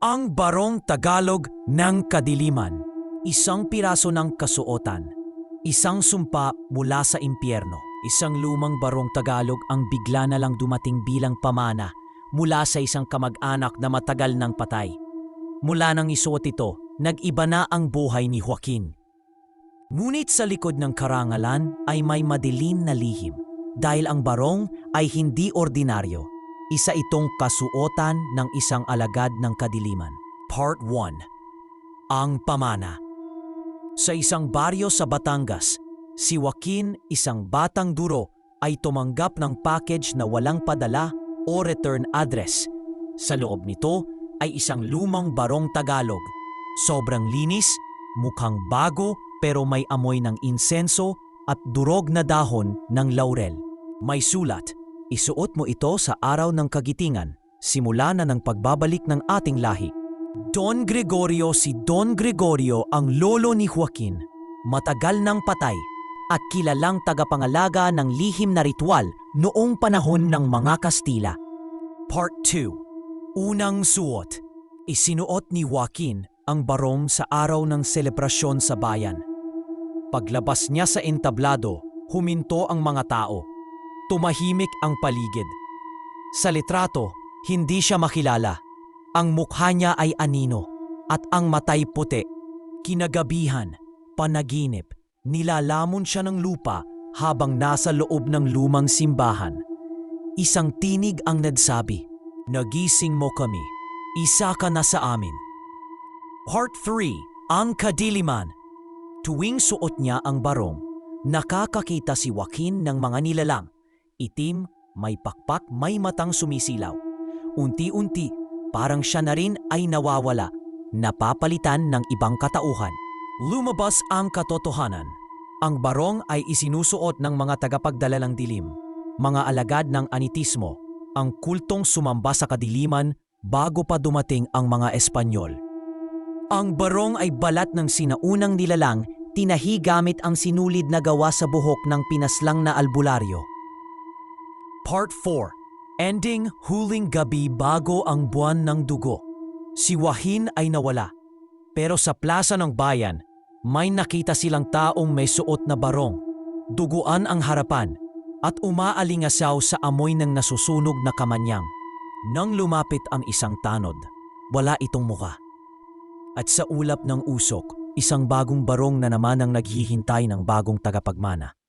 Ang Barong Tagalog ng Kadiliman. Isang piraso ng kasuotan. Isang sumpa mula sa impyerno. Isang lumang barong Tagalog ang bigla na lang dumating bilang pamana mula sa isang kamag-anak na matagal ng patay. Mula nang isuot ito, nag-iba na ang buhay ni Joaquin. Ngunit sa likod ng karangalan ay may madilim na lihim dahil ang barong ay hindi ordinaryo. Isa itong kasuotan ng isang alagad ng kadiliman. Part 1 Ang Pamana Sa isang baryo sa Batangas, si Joaquin, isang batang duro, ay tumanggap ng package na walang padala o return address. Sa loob nito ay isang lumang barong Tagalog. Sobrang linis, mukhang bago pero may amoy ng insenso at durog na dahon ng laurel. May sulat, isuot mo ito sa araw ng kagitingan, simula na ng pagbabalik ng ating lahi. Don Gregorio si Don Gregorio ang lolo ni Joaquin, matagal nang patay at kilalang tagapangalaga ng lihim na ritual noong panahon ng mga Kastila. Part 2 Unang suot Isinuot ni Joaquin ang barong sa araw ng selebrasyon sa bayan. Paglabas niya sa entablado, huminto ang mga tao. Tumahimik ang paligid. Sa litrato, hindi siya makilala. Ang mukha niya ay anino at ang matay puti. Kinagabihan, panaginip, nilalamon siya ng lupa habang nasa loob ng lumang simbahan. Isang tinig ang nagsabi, Nagising mo kami, isa ka na sa amin. Part 3, Ang Kadiliman Tuwing suot niya ang barong, nakakakita si Joaquin ng mga nilalang. Itim, may pakpak, may matang sumisilaw. Unti-unti, parang siya na rin ay nawawala, napapalitan ng ibang katauhan. Lumabas ang katotohanan. Ang barong ay isinusuot ng mga tagapagdala ng dilim, mga alagad ng anitismo, ang kultong sumamba sa kadiliman bago pa dumating ang mga Espanyol. Ang barong ay balat ng sinaunang nilalang, tinahi gamit ang sinulid na gawa sa buhok ng pinaslang na albularyo. Part 4 Ending huling gabi bago ang buwan ng dugo. Si Wahin ay nawala. Pero sa plaza ng bayan, may nakita silang taong may suot na barong. Duguan ang harapan at umaalingasaw sa amoy ng nasusunog na kamanyang. Nang lumapit ang isang tanod, wala itong muka. At sa ulap ng usok, isang bagong barong na naman ang naghihintay ng bagong tagapagmana.